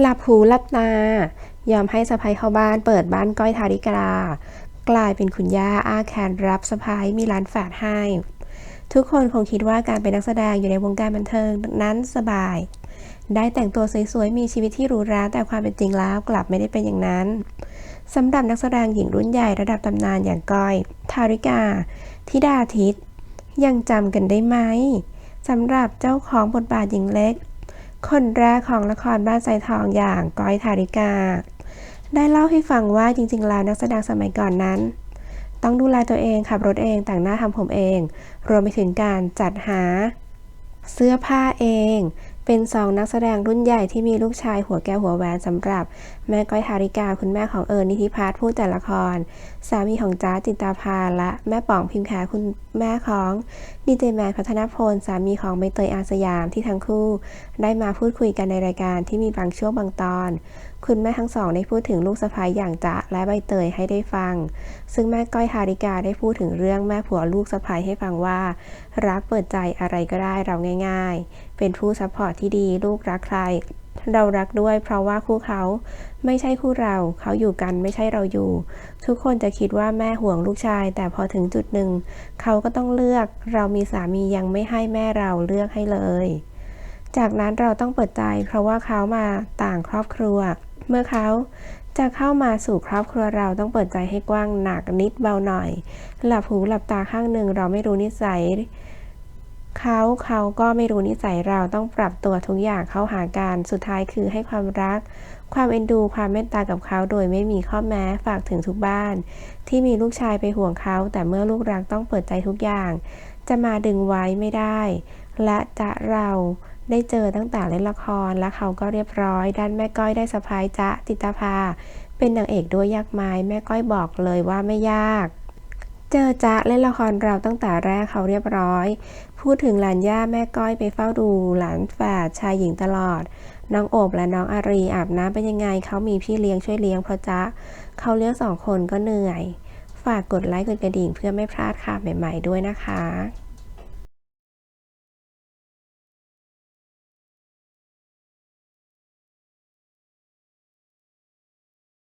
หลับหูหลับตายอมให้สะพ้ยเข้าบ้านเปิดบ้านก้อยทาริกา กลายเป็นคุณย่าอาแคนรับสะพ้ยมีร้านแฝดให้ ทุกคนคงคิดว่าการเป็นนักแสดงอยู่ในวงการบันเทิงนั้นสบาย ได้แต่งตัวสวยๆ มีชีวิตที่หรูหราแต่ความเป็นจริงแล้วกลับไม่ได้เป็นอย่างนั้นสำหรับนักแสดงหญิงรุ่นใหญ่ระดับตำนานอย่างก้อยทาริกาธิดาทิตย์ยังจำกันได้ไหมสำหรับเจ้าของบทบาทหญิงเล็ก คนแรกของละครบ้านไซทองอย่างก้อยธาริกา ได้เล่าให้ฟังว่าจริง ๆ แล้วนักแสดงสมัยก่อนนั้น ต้องดูแลตัวเองขับรถเองแต่งหน้าทำผมเอง รวมไปถึงการจัดหา เสื้อผ้าเอง เป็นสองนักแสดงรุ่นใหญ่ที่มีลูกชายหัวแก้วหัวแหวนสำหรับ แม่ก้อยทาริกา คุณแม่ของเอิญนิธิพัฒน์ผู้จัดละคร สามีของจ้าจิตตาภาและแม่ป๋องพิมพ์แขคุณแม่ของดีเจแมนพัฒนพล สามีของใบเตยอาสยามที่ทั้งคู่ ได้มาพูดคุยกันในรายการที่มีบางช่วงบางตอน คุณแม่ทั้งสองได้พูดถึงลูกสะใภ้อย่างจ๊ะและใบเตยให้ได้ฟัง ซึ่งแม่ก้อยทาริกาได้พูดถึงเรื่องแม่ผัวลูกสะใภ้ให้ฟังว่า รักเปิดใจอะไรก็ได้เราง่าย ๆ เป็นผู้ซัพพอร์ตที่ดีลูกรักใคร เรารักด้วยเพราะว่าคู่เขาไม่ใช่คู่เรา เขาอยู่กันไม่ใช่เราอยู่ ทุกคนจะคิดว่าแม่ห่วงลูกชาย แต่พอถึงจุดหนึ่ง เขาก็ต้องเลือก เรามีสามียังไม่ให้แม่เราเลือกให้เลย จากนั้นเราต้องเปิดใจ เพราะว่าเขามาต่างครอบครัว เมื่อเขาจะเข้ามาสู่ครอบครัวเราต้องเปิดใจให้กว้างหนักนิดเบาหน่อย หลับหูหลับตาข้างหนึ่งเราไม่รู้นิสัย เขาเขาก็ไม่รู้นิสัยเราต้องปรับตัวทุกอย่างเข้าหากันสุดท้ายคือให้ความรัก ความเอ็นดูความเมตตากับเขาโดยไม่มีข้อแม้ฝากถึงทุกบ้าน ที่มีลูกชายไปห่วงเขา แต่เมื่อลูกรักต้องเปิดใจทุกอย่าง จะมาดึงไว้ไม่ได้ และจะเราได้เจอตั้งแต่เล่นละครและเขาก็เรียบร้อย ด้านแม่ก้อยได้สะพายจะติตาภา เป็นนางเอกด้วยยากไหมแม่ก้อยบอกเลยว่าไม่ยาก เจอจ๊ะเล่นละครเราตั้งแต่แรกเขาเรียบร้อย พูดถึงหลานย่าแม่ก้อยไปเฝ้าดู หลานแฝดชายหญิงตลอด น้องโอบและน้องอารีอาบน้ำเป็นยังไง เขามีพี่เลี้ยงช่วยเลี้ยงเพราะจ๊ะเขาเลี้ยงสองคนก็เหนื่อย ฝากกดไลค์กดกระดิ่งเพื่อไม่พลาดข่าวใหม่ ๆ ด้วยนะคะ